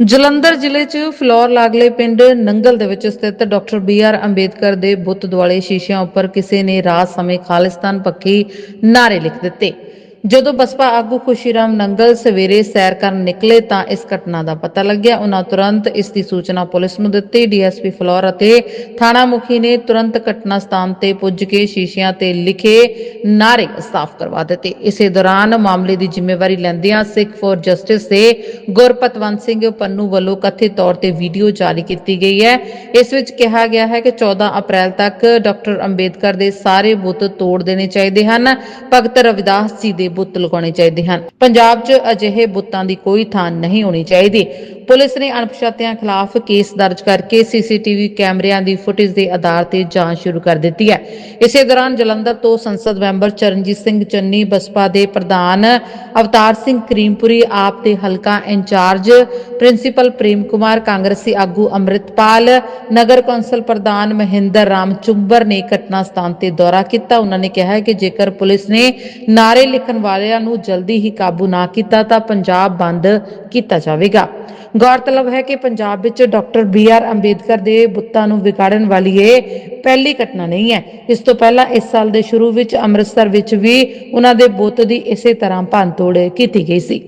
ਜਲੰਧਰ ਜ਼ਿਲ੍ਹੇ 'ਚ ਫਲੋਰ ਲਾਗਲੇ ਪਿੰਡ ਨੰਗਲ ਦੇ ਵਿੱਚ ਸਥਿਤ ਡਾਕਟਰ ਬੀ ਆਰ ਅੰਬੇਦਕਰ ਦੇ ਬੁੱਤ ਦੁਆਲੇ ਸ਼ੀਸ਼ਿਆਂ ਉੱਪਰ ਕਿਸੇ ਨੇ ਰਾਤ ਸਮੇਂ ਖਾਲਿਸਤਾਨ ਪੱਖੀ ਨਾਰੇ ਲਿਖ ਦਿੱਤੇ। ਜਦੋਂ ਬਸਪਾ ਆਗੂ ਖੁਸ਼ੀਰਾਮ ਨੰਗਲ ਸਵੇਰੇ ਸੈਰ ਕਰਨ ਨਿਕਲੇ ਤਾਂ ਇਸ ਘਟਨਾ ਦਾ ਪਤਾ ਲੱਗਿਆ। ਉਹਨਾਂ ਤੁਰੰਤ ਇਸ ਦੀ ਸੂਚਨਾ ਪੁਲਿਸ ਨੂੰ ਦਿੱਤੀ। ਡੀਐਸਪੀ ਫਲੋਰ ਅਤੇ ਥਾਣਾ ਮੁਖੀ ਨੇ ਤੁਰੰਤ ਘਟਨਾ ਸਥਾਨ ਤੇ ਪੁੱਜ ਕੇ ਸ਼ੀਸ਼ਿਆਂ ਤੇ ਲਿਖੇ ਨਾਰੇ ਸਾਫ਼ ਕਰਵਾ ਦਿੱਤੇ। ਇਸੇ ਦੌਰਾਨ ਮਾਮਲੇ ਦੀ ਜ਼ਿੰਮੇਵਾਰੀ ਲੈਂਦਿਆਂ ਸਿੱਖ ਫੋਰ ਜਸਟਿਸ ਦੇ ਗੁਰਪਤਵੰਤ ਸਿੰਘ ਪੰਨੂ ਵੱਲੋਂ ਕਥਿਤ ਤੌਰ ਤੇ ਵੀਡੀਓ ਜਾਰੀ ਕੀਤੀ ਗਈ ਹੈ। ਇਸ ਵਿੱਚ ਕਿਹਾ ਗਿਆ ਹੈ ਕਿ 14 ਅਪ੍ਰੈਲ ਤੱਕ ਡਾਕਟਰ ਅੰਬੇਦਕਰ ਦੇ ਸਾਰੇ ਬੁੱਤ ਤੋੜ ਦੇਣੇ ਚਾਹੀਦੇ ਹਨ। ਭਗਤ ਰਵਿਦਾਸ ਜੀ ਦੇ ਬੁੱਤ ਲਗਾਉਣੇ ਚਾਹੀਦੇ ਹਨ। ਪੰਜਾਬ 'ਚ ਅਜਿਹੇ ਬੁੱਤਾਂ ਦੀ ਕੋਈ ਥਾਂ ਨਹੀਂ ਹੋਣੀ ਚਾਹੀਦੀ। ਪੁਲਿਸ ਨੇ ਅਣਪਛਾਤਿਆਂ ਖਿਲਾਫ ਕੇਸ ਦਰਜ ਕਰਕੇ ਸੀਸੀਟੀਵੀ ਕੈਮਰਿਆਂ ਦੀ ਫੁਟੇਜ ਦੇ ਆਧਾਰ ਤੇ ਜਾਂਚ ਸ਼ੁਰੂ ਕਰ ਦਿੱਤੀ ਹੈ। ਇਸੇ ਦੌਰਾਨ ਜਲੰਧਰ ਤੋਂ ਸੰਸਦ ਮੈਂਬਰ ਚਰਨਜੀਤ ਸਿੰਘ ਚੰਨੀ, ਬਸਪਾ ਦੇ ਪ੍ਰਧਾਨ ਅਵਤਾਰ ਸਿੰਘ ਕਰੀਮਪੁਰੀ, ਆਪ ਦੇ ਹਲਕਾ ਇੰਚਾਰਜ ਪ੍ਰਿੰਸੀਪਲ ਪ੍ਰੇਮ ਕੁਮਾਰ, ਕਾਂਗਰਸੀ ਆਗੂ ਅੰਮ੍ਰਿਤਪਾਲ, ਨਗਰ ਕੌਂਸਲ ਪ੍ਰਧਾਨ ਮਹਿੰਦਰ ਰਾਮ ਚੁੰਬਰ ਨੇ ਘਟਨਾ ਸਥਾਨ ਤੇ ਦੌਰਾ ਕੀਤਾ। ਉਹਨਾਂ ਨੇ ਕਿਹਾ ਕਿ ਜੇਕਰ ਪੁਲਿਸ ਨੇ ਨਾਰੇ ਲਿਖਣ ਵਾਲਿਆਂ ਨੂੰ ਜਲਦੀ ਹੀ ਕਾਬੂ ਨਾ ਕੀਤਾ ਤਾਂ ਪੰਜਾਬ ਬੰਦ ਕੀਤਾ ਜਾਵੇਗਾ। ਗੌਰਤਲਬ ਹੈ ਕਿ ਪੰਜਾਬ ਵਿੱਚ ਡਾਕਟਰ ਬੀ ਆਰ ਅੰਬੇਦਕਰ ਦੇ ਬੁੱਤਾਂ ਨੂੰ ਵਿਗਾੜਨ ਵਾਲੀ ਇਹ ਪਹਿਲੀ ਘਟਨਾ ਨਹੀਂ ਹੈ। ਇਸ ਤੋਂ ਪਹਿਲਾਂ ਇਸ ਸਾਲ ਦੇ ਸ਼ੁਰੂ ਵਿੱਚ ਅੰਮ੍ਰਿਤਸਰ ਵਿੱਚ ਵੀ ਉਹਨਾਂ ਦੇ ਬੁੱਤ ਦੀ ਇਸੇ ਤਰ੍ਹਾਂ ਭੰਨਤੋੜ ਕੀਤੀ ਗਈ ਸੀ।